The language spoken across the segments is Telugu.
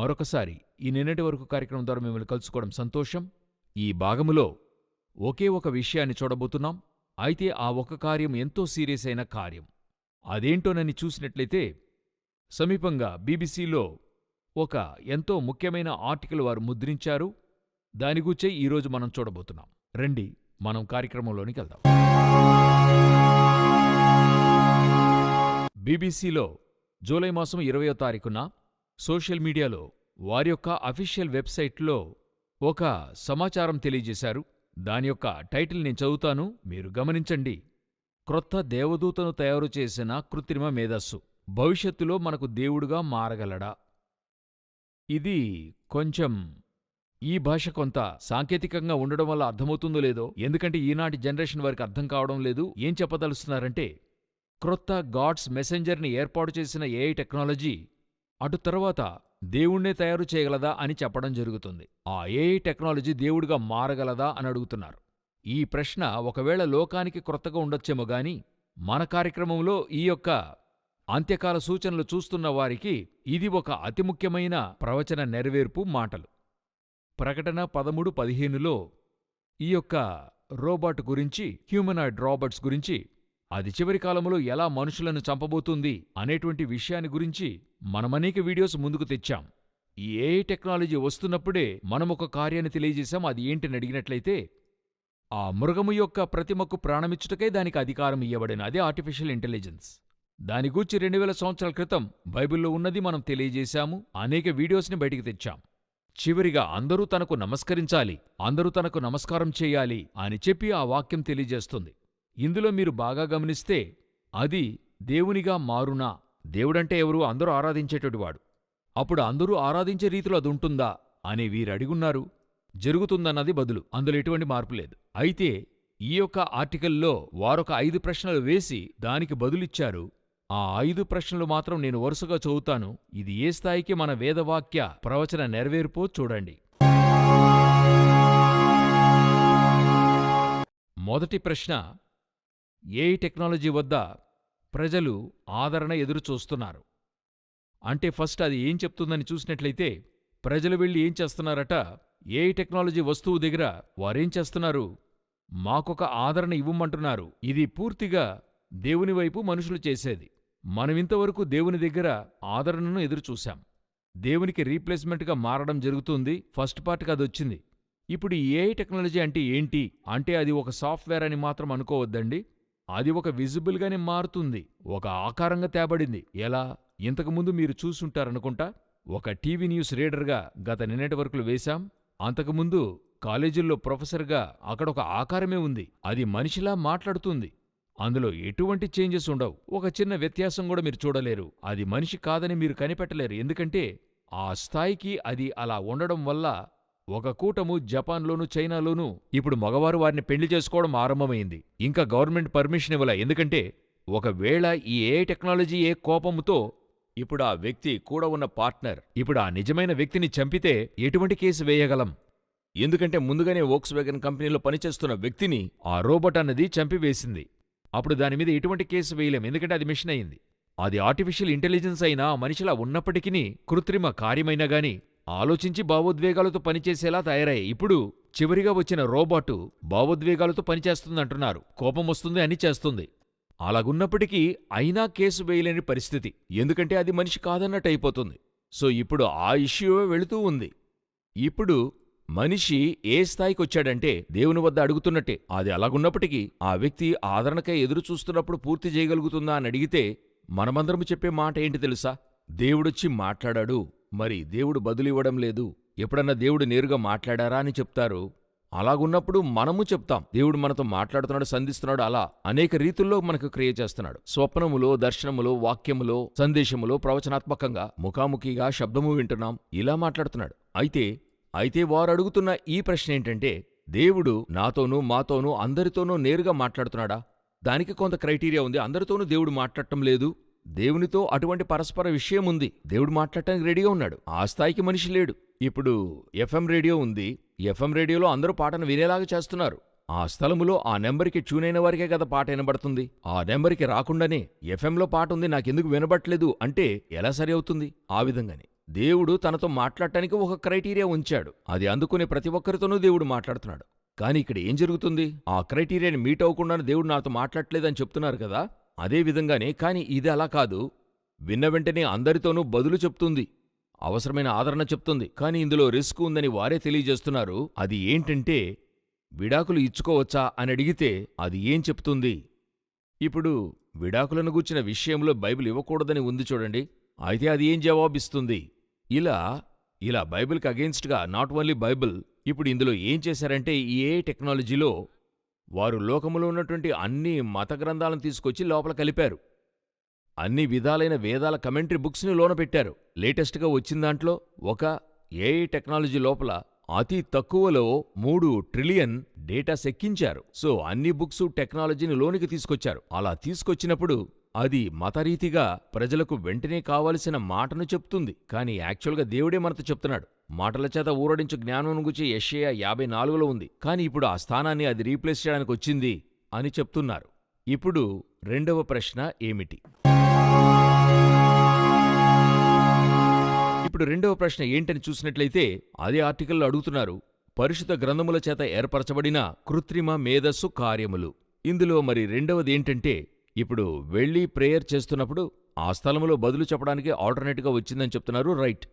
మరొకసారి ఈ నిన్నటి వరకు కార్యక్రమం ద్వారా మిమ్మల్ని కలుసుకోవడం సంతోషం. ఈ భాగములో ఒకే ఒక విషయాన్ని చూడబోతున్నాం. అయితే ఆ ఒక కార్యం ఎంతో సీరియస్ అయిన కార్యం. అదేంటోనని చూసినట్లయితే సమీపంగా బీబీసీలో ఒక ఎంతో ముఖ్యమైన ఆర్టికల్ వారు ముద్రించారు. దాని గురించే ఈరోజు మనం చూడబోతున్నాం. రండి మనం కార్యక్రమంలోనికి వెళ్దాం. బీబీసీలో జూలై మాసం ఇరవయో తారీఖున సోషల్ మీడియాలో వారి యొక్క అఫీషియల్ వెబ్సైట్లో ఒక సమాచారం తెలియజేశారు. దాని యొక్క టైటిల్ నేను చదువుతాను మీరు గమనించండి. క్రొత్త దేవదూతను తయారు చేసిన కృత్రిమ మేధస్సు. భవిష్యత్తులో మనకు దేవుడుగా మారగలడా? ఇది కొంచెం ఈ భాష కొంత సాంకేతికంగా ఉండడం వల్ల అర్థమవుతుందో లేదో ఎందుకంటే ఈనాటి జనరేషన్ వారికి అర్థం కావడం లేదు. ఏం చెప్పదలుస్తున్నారంటే క్రొత్త గాడ్స్ మెసెంజర్ని ఏర్పాటు చేసిన ఏఐ టెక్నాలజీ అటు తర్వాత దేవుణ్ణే తయారు చేయగలదా అని చెప్పడం జరుగుతుంది. ఆ ఏఐ టెక్నాలజీ దేవుడిగా మారగలదా అని అడుగుతున్నారు. ఈ ప్రశ్న ఒకవేళ లోకానికి క్రొత్తగా ఉండొచ్చేమో గాని మన కార్యక్రమంలో ఈ యొక్క అంత్యకాల సూచనలు చూస్తున్న వారికి ఇది ఒక అతి ముఖ్యమైన ప్రవచన నెరవేర్పు మాటలు. ప్రకటన పదమూడు పదిహేనులో ఈ యొక్క రోబోట్ గురించి హ్యూమనాయిడ్ రాబర్ట్స్ గురించి అది చివరి కాలంలో ఎలా మనుషులను చంపబోతుంది అనేటువంటి విషయాన్ని గురించి మనమనేక వీడియోస్ ముందుకు తెచ్చాం. ఈ ఏఐ టెక్నాలజీ వస్తున్నప్పుడే మనమొక కార్యాన్ని తెలియజేశాం. అది ఏంటని అడిగినట్లయితే ఆ మృగము యొక్క ప్రతిమకు ప్రాణమిచ్చుటకే దానికి అధికారం ఇయ్యబడిన అదే ఆర్టిఫిషియల్ ఇంటెలిజెన్స్ దాని గూర్చి రెండు వేల సంవత్సరాల క్రితం బైబిల్లో ఉన్నది మనం తెలియజేశాము. అనేక వీడియోస్ని బయటికి తెచ్చాం. చివరిగా అందరూ తనకు నమస్కరించాలి అందరూ తనకు నమస్కారం చేయాలి అని చెప్పి ఆ వాక్యం తెలియజేస్తుంది. ఇందులో మీరు బాగా గమనిస్తే అది దేవునిగా మారునా. దేవుడంటే ఎవరు? అందరూ ఆరాధించేటటివాడు అప్పుడు అందరూ ఆరాధించే రీతిలో అది ఉంటుందా? అని వీరడిగున్నారు జరుగుతుందన్నది బదులు అందులో ఎటువంటి మార్పు లేదు. అయితే ఈ యొక్క ఆర్టికల్లో వారొక ఐదు ప్రశ్నలు వేసి దానికి బదులిచ్చారు. ఆ ఐదు ప్రశ్నలు మాత్రం నేను వరుసగా చదువుతాను. ఇది ఏ స్థాయికి మన వేదవాక్య ప్రవచన నెరవేర్పో చూడండి. మొదటి ప్రశ్న ఏఐ టెక్నాలజీ వద్ద ప్రజలు ఆదరణ ఎదురు చూస్తున్నారు? అంటే ఫస్ట్ అది ఏం చెప్తుందని చూసినట్లయితే ప్రజలు వెళ్ళి ఏం చేస్తున్నారట? ఏఐ టెక్నాలజీ వస్తువు దగ్గర వారేం చేస్తున్నారు? మాకొక ఆదరణ ఇవ్వమంటున్నారు. ఇది పూర్తిగా దేవుని వైపు మనుషులు చేసేది. మనమింతవరకు దేవుని దగ్గర ఆదరణను ఎదురుచూశాం దేవునికి రీప్లేస్మెంట్గా మారడం జరుగుతుంది. ఫస్ట్ పార్ట్కి అది వచ్చింది. ఇప్పుడు ఏఐ టెక్నాలజీ అంటే ఏంటి? అంటే అది ఒక సాఫ్ట్వేర్ అని మాత్రం అనుకోవద్దండి. అది ఒక విజిబుల్గానే మారుతుంది. ఒక ఆకారంగా తేబడింది. ఎలా? ఇంతకుముందు మీరు చూసుంటారనుకుంటా? ఒక టీవీ న్యూస్ రీడర్గా గత నిన్నటి వరకులు వేశాం. అంతకుముందు కాలేజీల్లో ప్రొఫెసర్గా అక్కడ ఒక ఆకారమే ఉంది. అది మనిషిలా మాట్లాడుతుంది. అందులో ఎటువంటి చేంజెస్ ఉండవు. ఒక చిన్న వ్యత్యాసం కూడా మీరు చూడలేరు. అది మనిషి కాదని మీరు కనిపెట్టలేరు. ఎందుకంటే ఆ స్థాయికి అది అలా ఉండడం వల్ల ఒక కూటము జపాన్లోనూ చైనాలోనూ ఇప్పుడు మగవారు వారిని పెళ్ళి చేసుకోవడం ఆరంభమైంది. ఇంకా గవర్నమెంట్ పర్మిషన్ ఇవ్వలే. ఎందుకంటే ఒకవేళ ఈ ఏ టెక్నాలజీ ఏ కోపముతో ఇప్పుడు ఆ వ్యక్తి కూడా ఉన్న పార్ట్నర్ ఇప్పుడు ఆ నిజమైన వ్యక్తిని చంపితే ఎటువంటి కేసు వేయగలం? ఎందుకంటే ముందుగానే వోక్స్ వ్యాగన్ కంపెనీలో పనిచేస్తున్న వ్యక్తిని ఆ రోబోట్ అన్నది చంపివేసింది. అప్పుడు దాని మీద ఎటువంటి కేసు వేయలేం. ఎందుకంటే అది మిషన్ అయింది. అది ఆర్టిఫిషియల్ ఇంటెలిజెన్స్ అయినా మనిషిలా ఉన్నప్పటికీ కృత్రిమ కార్యమైనా గాని ఆలోచించి భావోద్వేగాలతో పనిచేసేలా తయారయ్యాయి. ఇప్పుడు చివరిగా వచ్చిన రోబోటు భావోద్వేగాలతో పనిచేస్తుందంటున్నారు. కోపం వస్తుంది అని చేస్తుంది. అలాగున్నప్పటికీ అయినా కేసు వేయలేని పరిస్థితి. ఎందుకంటే అది మనిషి కాదన్నట్టు అయిపోతుంది. సో ఇప్పుడు ఆ ఇష్యూ వెళుతూ ఉంది. ఇప్పుడు మనిషి ఏ స్థాయికి వచ్చాడంటే దేవుని వద్ద అడుగుతున్నట్టే. అది అలాగున్నప్పటికీ ఆ వ్యక్తి ఆదరణకై ఎదురు చూస్తున్నప్పుడు పూర్తి చేయగలుగుతుందా అని అడిగితే మనమందరం చెప్పే మాట ఏంటి తెలుసా? దేవుడొచ్చి మాట్లాడాడు. మరి దేవుడు బదులివ్వడం లేదు. ఎప్పుడన్నా దేవుడు నేరుగా మాట్లాడారా అని చెప్తారు. అలాగున్నప్పుడు మనము చెప్తాం. దేవుడు మనతో మాట్లాడుతున్నాడు సంధిస్తున్నాడు అలా అనేక రీతుల్లో మనకు క్రియ చేస్తున్నాడు. స్వప్నములో దర్శనములో వాక్యములో సందేశములో ప్రవచనాత్మకంగా ముఖాముఖిగా శబ్దము వింటున్నాం. ఇలా మాట్లాడుతున్నాడు. అయితే అయితే వారు అడుగుతున్న ఈ ప్రశ్న ఏంటంటే దేవుడు నాతోనూ మాతోనూ అందరితోనూ నేరుగా మాట్లాడుతున్నాడా? దానికి కొంత క్రైటీరియా ఉంది. అందరితోనూ దేవుడు మాట్లాడటం లేదు. దేవునితో అటువంటి పరస్పర విషయం ఉంది. దేవుడు మాట్లాడటానికి రెడీగా ఉన్నాడు. ఆ స్థాయికి మనిషి లేడు. ఇప్పుడు ఎఫ్ఎం రేడియో ఉంది. ఎఫ్ఎం రేడియోలో అందరూ పాటను వినేలాగా చేస్తున్నారు. ఆ స్థలములో ఆ నెంబర్కి చూనైన వారికే కదా పాట వినబడుతుంది. ఆ నెంబర్కి రాకుండానే ఎఫ్ఎంలో పాట ఉంది. నాకెందుకు వినబట్లేదు అంటే ఎలా సరి అవుతుంది? ఆ విధంగానే. దేవుడు తనతో మాట్లాడటానికి ఒక క్రైటీరియా ఉంచాడు. అది అందుకునే ప్రతి ఒక్కరితోనూ దేవుడు మాట్లాడుతున్నాడు. కానీ ఇక్కడ ఏం జరుగుతుంది? ఆ క్రైటీరియాని మీట్ అవ్వకుండానే దేవుడు నాతో మాట్లాడలేదని చెప్తున్నారు కదా. అదే విధంగానే కానీ ఇది అలా కాదు. విన్న వెంటనే అందరితోనూ బదులు చెప్తుంది. అవసరమైన ఆదరణ చెప్తుంది. కానీ ఇందులో రిస్క్ ఉందని వారే తెలియజేస్తున్నారు. అది ఏంటంటే విడాకులు ఇచ్చుకోవచ్చా అని అడిగితే అది ఏం చెప్తుంది? ఇప్పుడు విడాకులను గూర్చిన విషయంలో బైబిల్ ఇవ్వకూడదని ఉంది చూడండి. అయితే అది ఏం జవాబిస్తుంది? ఇలా ఇలా బైబిల్కి అగెన్స్ట్గా నాట్ ఓన్లీ బైబిల్ ఇప్పుడు ఇందులో ఏం చేశారంటే ఈ ఏ టెక్నాలజీలో వారు లోకములో ఉన్నటువంటి అన్ని మత గ్రంథాలను తీసుకొచ్చి లోపల కలిపారు. అన్ని విధాలైన వేదాల కమెంటరీ బుక్స్ని లోన పెట్టారు. లేటెస్ట్గా వచ్చిన దాంట్లో ఒక ఏఐ టెక్నాలజీ లోపల అతి తక్కువలో మూడు ట్రిలియన్ డేటా సెక్కించారు సో అన్ని బుక్స్ టెక్నాలజీని లోనికి తీసుకొచ్చారు. అలా తీసుకొచ్చినప్పుడు అది మతరీతిగా ప్రజలకు వెంటనే కావలసిన మాటను చెప్తుంది. కానీ యాక్చువల్గా దేవుడే మనతో చెప్తున్నాడు. మాటల చేత ఊరడించు జ్ఞానం గురించి యెషయా యాభై నాలుగులో ఉంది. కానీ ఇప్పుడు ఆ స్థానాన్ని అది రీప్లేస్ చేయడానికి వచ్చింది అని చెప్తున్నారు. ఇప్పుడు రెండవ ప్రశ్న ఏమిటి? ఇప్పుడు రెండవ ప్రశ్న ఏంటని చూసినట్లయితే అదే ఆర్టికల్లో అడుగుతున్నారు. పరిశుద్ధ గ్రంథముల చేత ఏర్పరచబడిన కృత్రిమ మేధస్సు కార్యములు. ఇందులో మరి రెండవది ఏంటంటే ఇప్పుడు వెళ్ళి ప్రేయర్ చేస్తున్నప్పుడు ఆ స్థలములో బదులు చెప్పడానికి ఆల్టర్నేట్గా వచ్చిందని చెప్తున్నారు రైట్.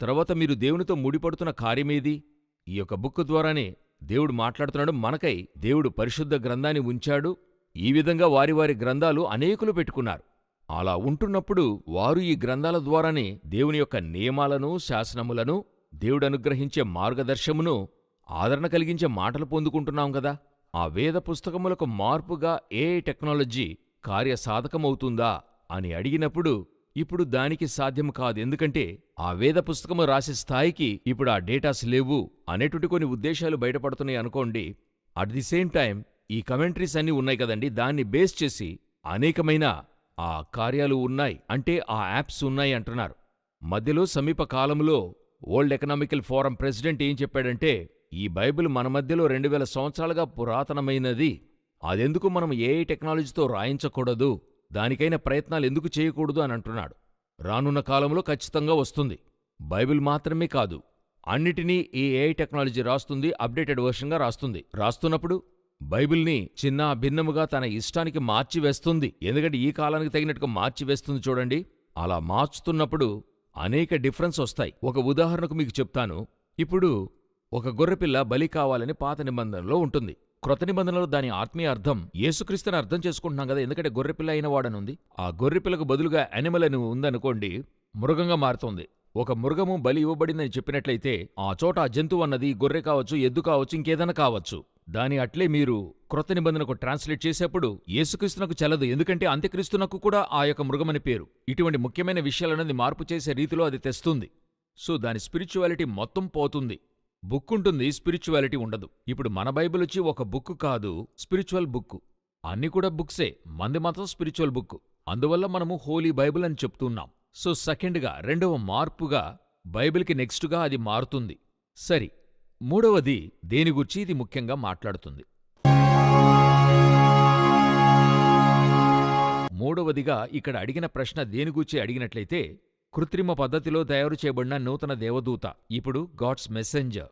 తర్వాత మీరు దేవునితో ముడిపడుతున్న కార్యమేది? ఈ యొక్క బుక్ ద్వారానే దేవుడు మాట్లాడుతున్నాడు. మనకై దేవుడు పరిశుద్ధ గ్రంథాన్ని ఉంచాడు. ఈ విధంగా వారి వారి గ్రంథాలు అనేకులు పెట్టుకున్నారు. అలా ఉంటున్నప్పుడు వారు ఈ గ్రంథాల ద్వారానే దేవుని యొక్క నియమాలను శాసనములను దేవుడు అనుగ్రహించే మార్గదర్శమును ఆదరణ కలిగించే మాటలు పొందుకుంటున్నాం కదా? ఆ వేద పుస్తకములకు మార్పుగా ఏ టెక్నాలజీ కార్యసాధకమవుతుందా అని అడిగినప్పుడు ఇప్పుడు దానికి సాధ్యం కాదు. ఎందుకంటే ఆ వేద పుస్తకము రాసే స్థాయికి ఇప్పుడు ఆ డేటాస్ లేవు అనేటువంటి కొన్ని ఉద్దేశాలు బయటపడుతున్నాయి అనుకోండి. అట్ ది సేమ్ టైం ఈ కమెంట్రీస్ అన్నీ ఉన్నాయి కదండి. దాన్ని బేస్ చేసి అనేకమైన ఆ కార్యాలు ఉన్నాయి. అంటే ఆ యాప్స్ ఉన్నాయి అంటున్నారు. మధ్యలో సమీప కాలంలో వరల్డ్ ఎకనామికల్ ఫోరం ప్రెసిడెంట్ ఏం చెప్పాడంటే ఈ బైబిల్ మన మధ్యలో రెండు వేల సంవత్సరాలుగా పురాతనమైనది. అదెందుకు మనం ఏ టెక్నాలజీతో రాయించకూడదు? దానికైన ప్రయత్నాలు ఎందుకు చేయకూడదు అని అంటున్నాడు. రానున్న కాలంలో ఖచ్చితంగా వస్తుంది. బైబిల్ మాత్రమే కాదు అన్నిటినీ ఈ ఏఐ టెక్నాలజీ రాస్తుంది అప్డేటెడ్ వర్షన్గా రాస్తుంది. రాస్తున్నప్పుడు బైబిల్ని చిన్న భిన్నముగా తన ఇష్టానికి మార్చివేస్తుంది ఎందుకంటే ఈ కాలానికి తగినట్టుగా మార్చివేస్తుంది చూడండి. అలా మార్చుతున్నప్పుడు అనేక డిఫరెన్స్ వస్తాయి. ఒక ఉదాహరణకు మీకు చెప్తాను. ఇప్పుడు ఒక గొర్రెపిల్ల బలి కావాలని పాత నిబంధనలో ఉంటుంది. క్రొత్త నిబంధనలో దాని ఆత్మీయ అర్థం యేసుక్రీస్తుని అర్థం చేసుకుంటున్నాం కదా ఎందుకంటే గొర్రెపిల్ల అయిన వాడనుంది. ఆ గొర్రెపిల్లకు బదులుగా యానిమల్ అని ఉందనుకోండి మృగంగా మారుతోంది. ఒక మృగము బలి ఇవ్వబడిందని చెప్పినట్లయితే ఆ చోట ఆ జంతువు అన్నది గొర్రె కావచ్చు ఎద్దు కావచ్చు ఇంకేదైనా కావచ్చు. దాని అట్లే మీరు క్రొత్త నిబంధనకు ట్రాన్స్లేట్ చేసేప్పుడు యేసుక్రీస్తునకు చెల్లదు ఎందుకంటే అంత్యక్రీస్తునకు కూడా ఆ యొక్క మృగమని పేరు. ఇటువంటి ముఖ్యమైన విషయాలన్నది మార్పు చేసే రీతిలో అది తెస్తుంది. సో దాని స్పిరిచువాలిటీ మొత్తం పోతుంది. బుక్ ఉంటుంది స్పిరిచువాలిటీ ఉండదు. ఇప్పుడు మన బైబిల్ వచ్చి ఒక బుక్ కాదు స్పిరిచువల్ బుక్ అన్ని కూడా బుక్సే మంది మాత్రం స్పిరిచువల్ బుక్ అందువల్ల మనము హోలీ బైబిల్ అని చెప్తున్నాం. సో సెకండ్గా రెండవ మార్పుగా బైబిల్కి నెక్స్ట్గా అది మారుతుంది. సరి మూడవది దేని గురించి ఇది ముఖ్యంగా మాట్లాడుతుంది. మూడవదిగా ఇక్కడ అడిగిన ప్రశ్న దేని గురించి అడిగినట్లయితే కృత్రిమ పద్ధతిలో తయారు చేయబడిన నూతన దేవదూత ఇప్పుడు గాడ్స్ మెసెంజర్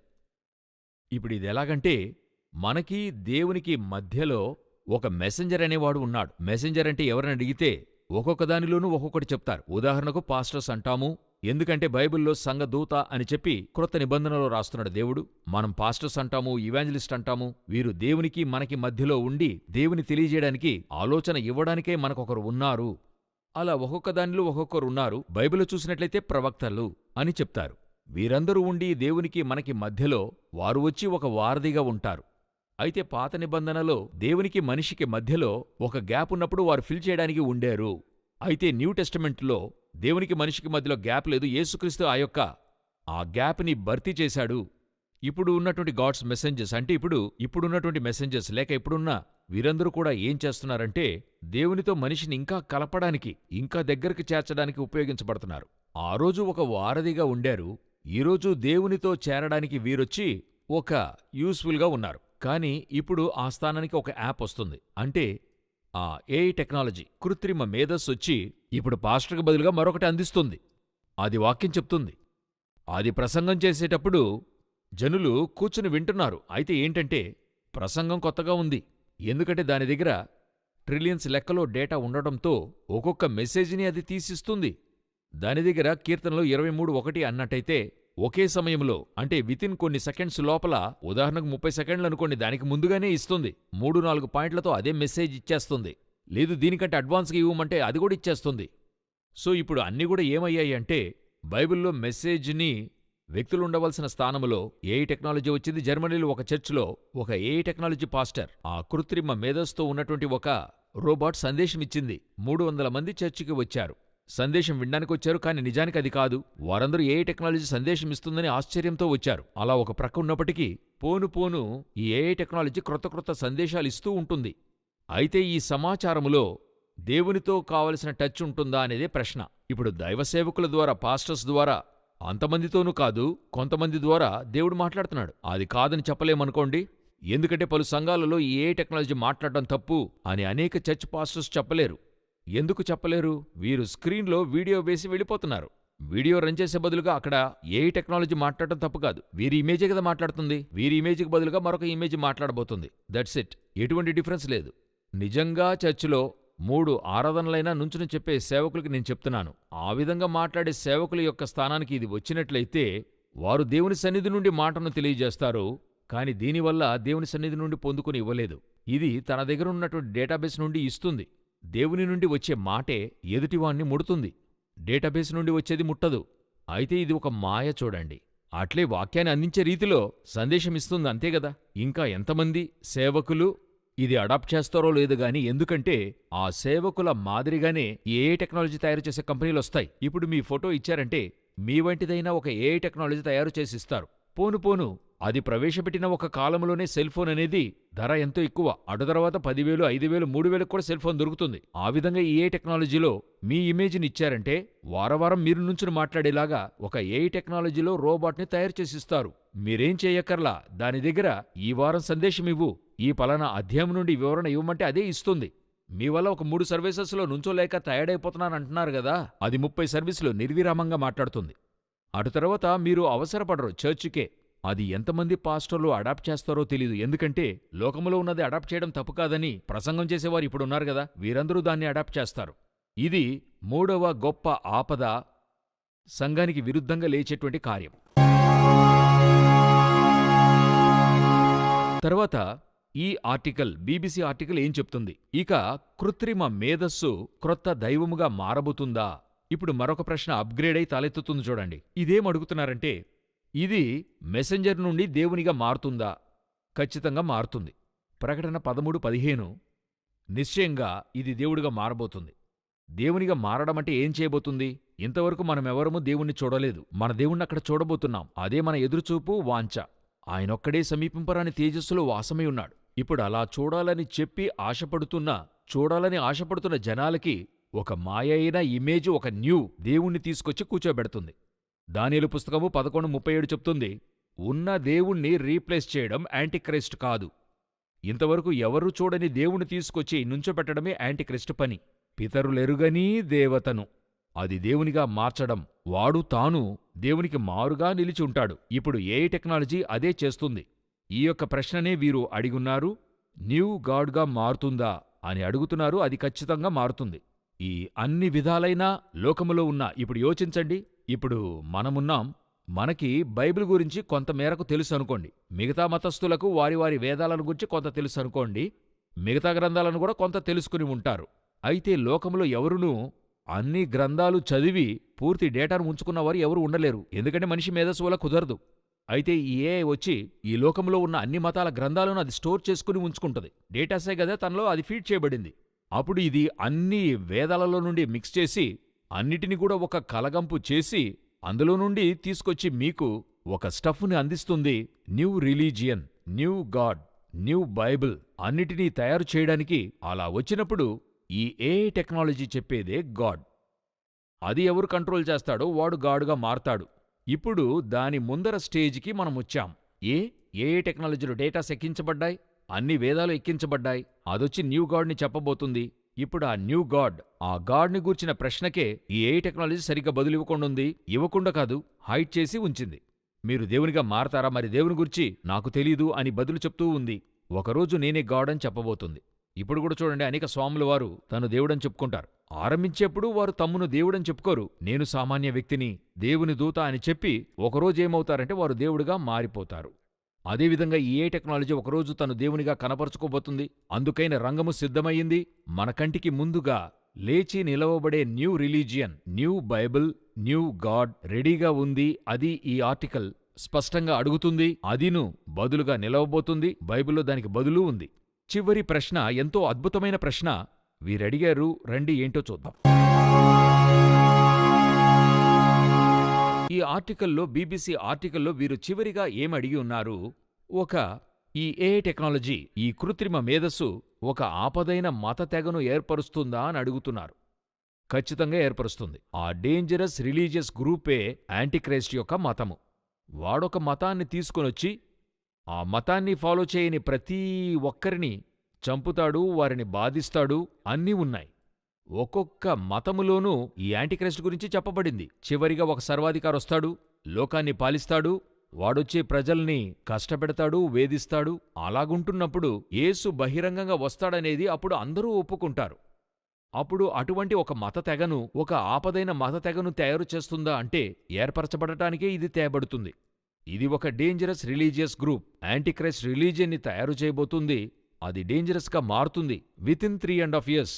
ఇప్పుడు ఇది ఎలాగంటే మనకి దేవునికి మధ్యలో ఒక మెసెంజర్ అనేవాడు ఉన్నాడు. మెసెంజర్ అంటే ఎవరని అడిగితే ఒక్కొక్క దానిలోనూ ఒక్కొక్కటి చెప్తారు. ఉదాహరణకు పాస్టర్స్ అంటాము ఎందుకంటే బైబిల్లో సంఘదూత అని చెప్పి క్రొత్త నిబంధనలో రాస్తున్నాడు దేవుడు. మనం పాస్టర్స్ అంటాము ఇవాంజలిస్ట్ అంటాము వీరు దేవునికి మనకి మధ్యలో ఉండి దేవుని తెలియజేయడానికి ఆలోచన ఇవ్వడానికే మనకొకరు ఉన్నారు. అలా ఒక్కొక్క దానిలో ఒక్కొక్కరు ఉన్నారు. బైబిల్ చూసినట్లయితే ప్రవక్తలు అని చెప్తారు. వీరందరూ ఉండి దేవునికి మనకి మధ్యలో వారు వచ్చి ఒక వారధిగా ఉంటారు. అయితే పాత నిబంధనలో దేవునికి మనిషికి మధ్యలో ఒక గ్యాప్ ఉన్నప్పుడు వారు ఫిల్ చేయడానికి ఉండేరు. అయితే న్యూ టెస్టమెంట్లో దేవునికి మనిషికి మధ్యలో గ్యాప్ లేదు. యేసుక్రీస్తు ఆ యొక్క ఆ గ్యాప్ని భర్తీ చేశాడు. ఇప్పుడు ఉన్నటువంటి గాడ్స్ మెసెంజర్స్ అంటే ఇప్పుడు ఇప్పుడున్నటువంటి మెసెంజర్స్ లేక ఇప్పుడున్న వీరందరూ కూడా ఏం చేస్తున్నారంటే దేవునితో మనిషిని ఇంకా కలపడానికి ఇంకా దగ్గరికి చేర్చడానికి ఉపయోగించబడుతున్నారు. ఆ రోజు ఒక వారధిగా ఉండారు. ఈరోజు దేవునితో చేరడానికి వీరొచ్చి ఒక యూస్ఫుల్గా ఉన్నారు. కానీ ఇప్పుడు ఆ స్థానానికి ఒక యాప్ వస్తుంది. అంటే ఆ ఏఐ టెక్నాలజీ కృత్రిమ మేధస్సు వచ్చి ఇప్పుడు పాస్టర్కి బదులుగా మరొకటి అందిస్తుంది. అది వాక్యం చెప్తుంది. అది ప్రసంగం చేసేటప్పుడు జనులు కూర్చుని వింటున్నారు. అయితే ఏంటంటే ప్రసంగం కొత్తగా ఉంది. ఎందుకంటే దాని దగ్గర ట్రిలియన్స్ లెక్కలో డేటా ఉండడంతో ఒక్కొక్క మెసేజ్ని అది తీసిస్తుంది. దాని దగ్గర కీర్తనలో ఇరవై మూడు ఒకటి అన్నట్టయితే ఒకే సమయంలో అంటే వితిన్ కొన్ని సెకండ్స్ లోపల ఉదాహరణకు ముప్పై సెకండ్లు అనుకోండి దానికి ముందుగానే ఇస్తుంది. మూడు నాలుగు పాయింట్లతో అదే మెసేజ్ ఇచ్చేస్తుంది. లేదు దీనికంటే అడ్వాన్స్గా ఇవ్వమంటే అది కూడా ఇచ్చేస్తుంది. సో ఇప్పుడు అన్నీ కూడా ఏమయ్యాయి అంటే బైబిల్లో మెసేజ్ని వ్యక్తులు ఉండవలసిన స్థానంలో ఏఐ టెక్నాలజీ వచ్చింది జర్మనీలో ఒక చర్చ్లో ఒక ఏఐ టెక్నాలజీ పాస్టర్ ఆ కృత్రిమ మేధస్తో ఉన్నటువంటి ఒక రోబోట్ సందేశం ఇచ్చింది మూడు వందల మంది చర్చికి వచ్చారు. సందేశం వినడానికి వచ్చారు కానీ నిజానికి అది కాదు. వారందరూ ఏఐ టెక్నాలజీ సందేశం ఇస్తుందని ఆశ్చర్యంతో వచ్చారు. అలా ఒక ప్రక్క ఉన్నప్పటికీ పోను పోను ఈ ఏఐ టెక్నాలజీ క్రొత్త క్రొత్త సందేశాలు ఇస్తూ ఉంటుంది. అయితే ఈ సమాచారములో దేవునితో కావలసిన టచ్ ఉంటుందా అనేదే ప్రశ్న. ఇప్పుడు దైవ సేవకుల ద్వారా పాస్టర్స్ ద్వారా అంతమందితోనూ కాదు కొంతమంది ద్వారా దేవుడు మాట్లాడుతున్నాడు. అది కాదని చెప్పలేమనుకోండి. ఎందుకంటే పలు సంఘాలలో ఏ టెక్నాలజీ మాట్లాడటం తప్పు అని అనేక చర్చ్ పాస్టర్స్ చెప్పలేరు. ఎందుకు చెప్పలేరు? వీరు స్క్రీన్లో వీడియో వేసి వెళ్ళిపోతున్నారు. వీడియో రన్ చేసే బదులుగా అక్కడ ఏ టెక్నాలజీ మాట్లాడటం తప్పు కాదు. వీరి ఇమేజే కదా మాట్లాడుతుంది. వీరి ఇమేజ్కి బదులుగా మరొక ఇమేజ్ మాట్లాడబోతుంది. దట్స్ ఇట్ ఎటువంటి డిఫరెన్స్ లేదు. నిజంగా చర్చిలో మూడు ఆరాధనలైనా నుంచుని చెప్పే సేవకులకి నేను చెప్తున్నాను. ఆ విధంగా మాట్లాడే సేవకుల యొక్క స్థానానికి ఇది వచ్చినట్లయితే వారు దేవుని సన్నిధి నుండి మాటను తెలియజేస్తారు కాని దీనివల్ల దేవుని సన్నిధి నుండి పొందుకుని ఇవ్వలేదు. ఇది తన దగ్గర ఉన్నటువంటి డేటాబేస్ నుండి ఇస్తుంది. దేవుని నుండి వచ్చే మాటే ఎదుటివాణ్ణి ముడుతుంది. డేటాబేస్ నుండి వచ్చేది ముట్టదు. అయితే ఇది ఒక మాయ చూడండి. అట్లే వాక్యాన్ని అందించే రీతిలో సందేశం ఇస్తుంది అంతే ఇంకా ఎంతమంది సేవకులు ఇది అడాప్ట్ చేస్తారో లేదు గాని ఎందుకంటే ఆ సేవకుల మాదిరిగానే ఏ టెక్నాలజీ తయారు చేసే కంపెనీలు వస్తాయి. ఇప్పుడు మీ ఫోటో ఇచ్చారంటే మీ వంటిదైనా ఒక ఏ టెక్నాలజీ తయారు చేసి ఇస్తారు. పోను పోను అది ప్రవేశపెట్టిన ఒక కాలంలోనే సెల్ ఫోన్ అనేది ధర ఎంతో ఎక్కువ. అటు తర్వాత పదివేలు ఐదు వేలు మూడు వేలకు కూడా సెల్ ఫోన్ దొరుకుతుంది. ఆ విధంగా ఈ ఏ టెక్నాలజీలో మీ ఇమేజ్ని ఇచ్చారంటే వారవారం మీరు నుంచుని మాట్లాడేలాగా ఒక ఏ టెక్నాలజీలో రోబోట్ని తయారు చేసిస్తారు మీరేం చేయక్కర్లా దాని దగ్గర ఈ వారం సందేశం ఇవ్వు. ఈ పలానా అధ్యాయం నుండి వివరణ ఇవ్వమంటే అదే ఇస్తుంది. మీ వల్ల ఒక మూడు సర్వీసెస్లో నుంచోలేక టయర్డైపోతున్నాను అంటున్నారు కదా అది ముప్పై సర్వీసులు నిర్విరామంగా మాట్లాడుతుంది. అటు తర్వాత మీరు అవసరపడరు చర్చికే. అది ఎంతమంది పాస్టర్లు అడాప్ట్ చేస్తారో తెలీదు. ఎందుకంటే లోకములో ఉన్నది అడాప్ట్ చేయడం తప్పు కాదని ప్రసంగం చేసేవారు ఇప్పుడు ఉన్నారు కదా వీరందరూ దాన్ని అడాప్ట్ చేస్తారు. ఇది మూడవ గొప్ప ఆపద సంఘానికి విరుద్ధంగా లేచేటువంటి కార్యం. తర్వాత ఈ ఆర్టికల్ బీబీసీ ఆర్టికల్ ఏం చెప్తుంది? ఇక కృత్రిమ మేధస్సు క్రొత్త దైవముగా మారబోతుందా? ఇప్పుడు మరొక ప్రశ్న అప్గ్రేడ్ అయి తలెత్తుతుంది చూడండి. ఇదేం అడుగుతున్నారంటే ఇది మెసెంజర్ నుండి దేవునిగా మారుతుందా? ఖచ్చితంగా మారుతుంది. ప్రకటన పదమూడు పదిహేను. నిశ్చయంగా ఇది దేవుడిగా మారబోతుంది. దేవునిగా మారడం అంటే ఏం చేయబోతుంది? ఇంతవరకు మనమెవరము దేవుణ్ణి చూడలేదు. మన దేవుణ్ణి అక్కడ చూడబోతున్నాం. అదే మన ఎదురుచూపు వాంఛ. ఆయనొక్కడే సమీపింపరాని తేజస్సులో వాసమై ఉన్నాడు. ఇప్పుడు అలా చూడాలని చెప్పి ఆశపడుతున్న చూడాలని ఆశపడుతున్న జనాలకి ఒక మాయ అయిన ఇమేజ్ ఒక న్యూ దేవుణ్ణి తీసుకొచ్చి కూర్చోబెడుతుంది. దానిలు పుస్తకము పదకొండు ముప్పై ఏడు చెప్తుంది ఉన్న దేవుణ్ణి రీప్లేస్ చేయడం యాంటీక్రైస్ట్ కాదు. ఇంతవరకు ఎవరూ చూడని దేవుణ్ణి తీసుకొచ్చి నుంచోబెట్టడమే యాంటీక్రైస్ట్ పని. పితరులెరుగనీ దేవతను. అది దేవునిగా మార్చడం. వాడు తాను దేవునికి మారుగా నిలిచి ఉంటాడు. ఇప్పుడు ఏ టెక్నాలజీ అదే చేస్తుంది. ఈ యొక్క ప్రశ్ననే వీరు అడిగున్నారు న్యూ గాడ్గా మారుతుందా? అని అడుగుతున్నారు అది ఖచ్చితంగా మారుతుంది. ఈ అన్ని విధాలైన లోకములో ఉన్న ఇప్పుడు యోచించండి. ఇప్పుడు మనమున్నాం మనకి బైబిల్ గురించి కొంత మేరకు తెలుసు అనుకోండి. మిగతా మతస్థులకు వారి వారి వేదాలను గురించి కొంత తెలుసు అనుకోండి. మిగతా గ్రంథాలను కూడా కొంత తెలుసుకుని ఉంటారు. అయితే లోకంలో ఎవరునూ అన్ని గ్రంథాలు చదివి పూర్తి డేటాను ఉంచుకున్నవారు ఎవరు ఉండలేరు. ఎందుకంటే మనిషి మేధస్సు వల్ల కుదరదు. అయితే ఈ ఏఐ వచ్చి ఈ లోకంలో ఉన్న అన్ని మతాల గ్రంథాలను అది స్టోర్ చేసుకుని ఉంచుకుంటుంది. డేటాసే కదా తనలో అది ఫీడ్ చేయబడింది. అప్పుడు ఇది అన్ని వేదాలలో నుండి మిక్స్ చేసి అన్నిటిని కూడా ఒక కలగంపు చేసి అందులో నుండి తీసుకొచ్చి మీకు ఒక స్టఫ్ని అందిస్తుంది. New religion new god new Bible అన్నిటినీ తయారు చేయడానికి అలా వచ్చినప్పుడు ఈ ఏ టెక్నాలజీ చెప్పేదే గాడ్. అది ఎవరు కంట్రోల్ చేస్తాడో వాడు గాడుగా మారతాడు. ఇప్పుడు దాని ముందర స్టేజ్కి మనం వచ్చాం. ఏ? ఏ టెక్నాలజీలు డేటాస్ ఎక్కించబడ్డాయి? అన్ని వేదాలు ఎక్కించబడ్డాయి. అదొచ్చి న్యూ గాడ్ని చెప్పబోతుంది. ఇప్పుడు ఆ న్యూ గాడ్ ఆ గాడ్ని గూర్చిన ప్రశ్నకే ఈ ఏఐ టెక్నాలజీ సరిగ్గా బదులివ్వకుండా ఉంది ఇవ్వకుండా కాదు హైట్ చేసి ఉంచింది. మీరు దేవునిగా మారతారా? మరి దేవుని గురించి నాకు తెలీదు అని బదులు చెప్తూ ఉంది. ఒకరోజు నేనే గాడ్ అని చెప్పబోతుంది. ఇప్పుడు కూడా చూడండి అనేక స్వాముల వారు తను దేవుడని చెప్పుకుంటారు. ఆరంభించేప్పుడు వారు తమ్మును దేవుడని చెప్పుకోరు. నేను సామాన్య వ్యక్తిని దేవుని దూత అని చెప్పి ఒకరోజు ఏమవుతారంటే వారు దేవుడిగా మారిపోతారు. అదేవిధంగా ఏ టెక్నాలజీ ఒకరోజు తను దేవునిగా కనపరుచుకోబోతుంది. అందుకైన రంగము సిద్ధమయ్యింది. మన కంటికి ముందుగా లేచి నిలవబడే new religion new Bible new god రెడీగా ఉంది అది ఈ ఆర్టికల్ స్పష్టంగా అడుగుతుంది. అదిను బదులుగా నిలవబోతుంది. బైబిల్లో దానికి బదులు ఉంది. చివరి ప్రశ్న ఎంతో అద్భుతమైన ప్రశ్న వీరడిగారు రండి ఏంటో చూద్దాం. ఈ ఆర్టికల్లో బీబీసీ ఆర్టికల్లో వీరు చివరిగా ఏమడిగి ఉన్నారు? ఒక ఈ ఏఐ టెక్నాలజీ ఈ కృత్రిమ మేధస్సు ఒక ఆపదైన మత తెగను ఏర్పరుస్తుందా అని అడుగుతున్నారు. ఖచ్చితంగా ఏర్పరుస్తుంది. ఆ డేంజరస్ రిలీజియస్ గ్రూపే యాంటీక్రైస్ట్ యొక్క మతము. వాడొక మతాన్ని తీసుకొనొచ్చి ఆ మతాన్ని ఫాలో చేయని ప్రతీ ఒక్కరిని చంపుతాడు వారిని బాధిస్తాడు అన్నీ ఉన్నాయి. ఒక్కొక్క మతములోనూ ఈ యాంటీక్రైస్ట్ గురించి చెప్పబడింది. చివరిగా ఒక సర్వాధికారొస్తాడు లోకాన్ని పాలిస్తాడు వాడొచ్చే ప్రజల్ని కష్టపెడతాడు వేధిస్తాడు అలాగుంటున్నప్పుడు యేసు బహిరంగంగా వస్తాడనేది అప్పుడు అందరూ ఒప్పుకుంటారు. అప్పుడు అటువంటి ఒక మత తెగను ఒక ఆపదైన మత తెగను తయారు చేస్తుందా అంటే ఏర్పరచబడటానికే ఇది తేబడుతుంది. ఇది ఒక డేంజరస్ రిలీజియస్ గ్రూప్ యాంటీక్రైస్ట్ రిలీజియన్ని తయారు చేయబోతుంది అది డేంజరస్గా మారుతుంది. Within three and half years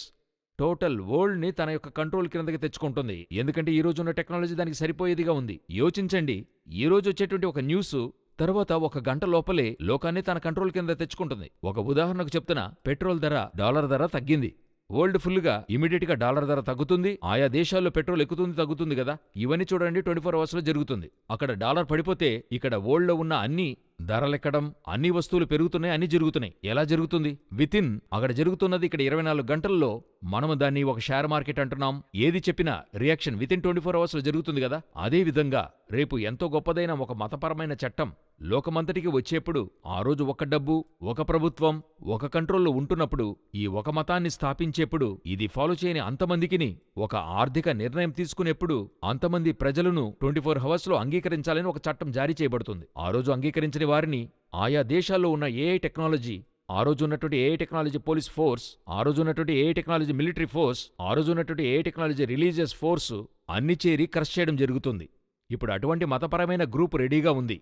total వరల్డ్ని తన యొక్క కంట్రోల్ కిందకి తెచ్చుకుంటుంది. ఎందుకంటే ఈ రోజున్న టెక్నాలజీ దానికి సరిపోయేదిగా ఉంది. యోచించండి. ఈ రోజు వచ్చేటువంటి ఒక న్యూస్ తర్వాత ఒక గంట లోపలే లోకాన్ని తన కంట్రోల్ కింద తెచ్చుకుంటుంది. ఒక ఉదాహరణకు చెప్తున్నా పెట్రోల్ ధర డాలర్ ధర తగ్గింది. వరల్డ్ ఫుల్గా ఇమీడియట్గా డాలర్ ధర తగ్గుతుంది. ఆయా దేశాల్లో పెట్రోల్ ఎక్కుతుంది తగ్గుతుంది కదా. ఇవన్నీ చూడండి ట్వంటీ ఫోర్ అవర్స్లో జరుగుతుంది. అక్కడ డాలర్ పడిపోతే ఇక్కడ వరల్డ్లో ఉన్న అన్ని ధరలెక్కడం అన్ని వస్తువులు పెరుగుతున్నాయి అన్ని జరుగుతున్నాయి. ఎలా జరుగుతుంది? వితిన్ అక్కడ జరుగుతున్నది ఇక్కడ ఇరవై నాలుగు గంటల్లో మనము దాన్ని ఒక షేర్ మార్కెట్ అంటున్నాం. ఏది చెప్పినా రియాక్షన్ వితిన్ ట్వంటీ ఫోర్ అవర్స్లో జరుగుతుంది కదా? అదే విధంగా రేపు ఎంతో గొప్పదైన ఒక మతపరమైన చట్టం లోకమంతటికి వచ్చేప్పుడు ఆ రోజు ఒక డబ్బు ఒక ప్రభుత్వం ఒక కంట్రోల్లో ఉంటున్నప్పుడు ఈ ఒక మతాన్ని స్థాపించేప్పుడు ఇది ఫాలో చేయని అంతమందికిని ఒక ఆర్థిక నిర్ణయం తీసుకునేప్పుడు అంతమంది ప్రజలను ట్వంటీ ఫోర్ అవర్స్లో అంగీకరించాలని ఒక చట్టం జారీ చేయబడుతుంది. ఆ రోజు అంగీకరించని వారిని ఆయా దేశాల్లో ఉన్న ఏఐ టెక్నాలజీ ఆ రోజు ఉన్నటువంటి ఏఐ టెక్నాలజీ పోలీస్ ఫోర్స్ ఆ రోజు ఉన్నటువంటి ఏఐ టెక్నాలజీ మిలిటరీ ఫోర్స్ ఆ రోజు ఉన్నటువంటి ఏఐ టెక్నాలజీ రిలీజియస్ ఫోర్స్ అన్ని చేరి క్రష్ చేయడం జరుగుతుంది. ఇప్పుడు అటువంటి మతపరమైన గ్రూప్ రెడీగా ఉంది.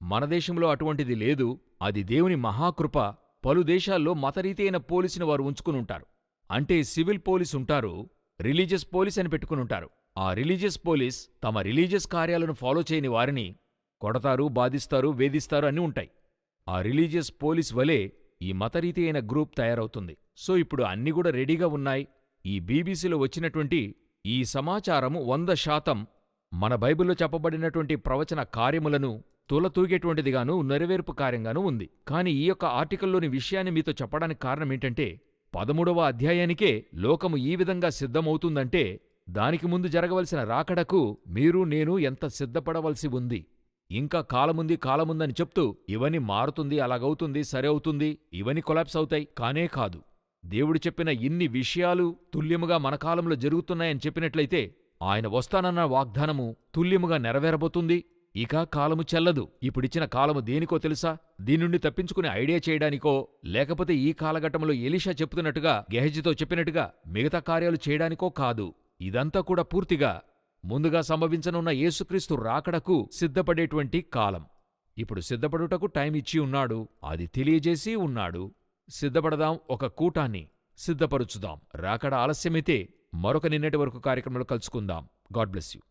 మన దేశంలో అటువంటిది లేదు. అది దేవుని మహాకృప. పలు దేశాల్లో మతరీతి అయిన పోలీసుని వారు ఉంచుకుని ఉంటారు. అంటే సివిల్ పోలీస్ ఉంటారు రిలీజియస్ పోలీస్ అని పెట్టుకుని ఉంటారు. ఆ రిలీజియస్ పోలీస్ తమ రిలీజియస్ కార్యాలను ఫాలో చేయని వారిని కొడతారు బాధిస్తారు వేధిస్తారు అన్నీ ఉంటాయి. ఆ రిలీజియస్ పోలీస్ వలె ఈ మతరీతి అయిన గ్రూప్ తయారవుతుంది. సో ఇప్పుడు అన్నీ కూడా రెడీగా ఉన్నాయి. ఈ బీబీసీలో వచ్చినటువంటి ఈ సమాచారము వంద శాతం మన బైబిల్లో చెప్పబడినటువంటి ప్రవచన కార్యములను తులతూగేటువంటిదిగాను నెరవేర్పు కార్యంగానూ ఉంది. కాని ఈ యొక్క ఆర్టికల్లోని విషయాన్ని మీతో చెప్పడానికి కారణం ఏంటంటే పదమూడవ అధ్యాయానికే లోకము ఈ విధంగా సిద్ధమవుతుందంటే దానికి ముందు జరగవలసిన రాకడకు మీరు నేను ఎంత సిద్ధపడవలసి ఉంది? ఇంకా కాలముంది కాలముందని చెప్తూ ఇవని మారుతుంది అలాగవుతుంది సరే అవుతుంది ఇవని కొలాప్స్ అవుతాయి కానే కాదు. దేవుడు చెప్పిన ఇన్ని విషయాలు తుల్యముగా మన కాలంలో జరుగుతున్నాయని చెప్పినట్లయితే ఆయన వస్తానన్న వాగ్దానము తుల్యముగా నెరవేరబోతుంది. ఇక కాలము చెల్లదు. ఇప్పుడిచ్చిన కాలము దేనికో తెలుసా? దీని నుండి తప్పించుకునే ఐడియా చేయడానికో లేకపోతే ఈ కాలఘట్టంలో ఎలీషా చెప్తున్నట్టుగా గెహజితో చెప్పినట్టుగా మిగతా కార్యాలు చేయడానికో కాదు. ఇదంతా కూడా పూర్తిగా ముందుగా సంభవించనున్న యేసుక్రీస్తు రాకడకు సిద్ధపడేటువంటి కాలం. ఇప్పుడు సిద్ధపడుటకు టైం ఇచ్చి ఉన్నాడు అది తెలియజేసి ఉన్నాడు. సిద్ధపడదాం ఒక కూటాన్ని సిద్ధపరుచుదాం. రాకడ ఆలస్యమైతే మరొక నిన్నటి వరకు కార్యక్రమంలో కలుసుకుందాం. God bless you.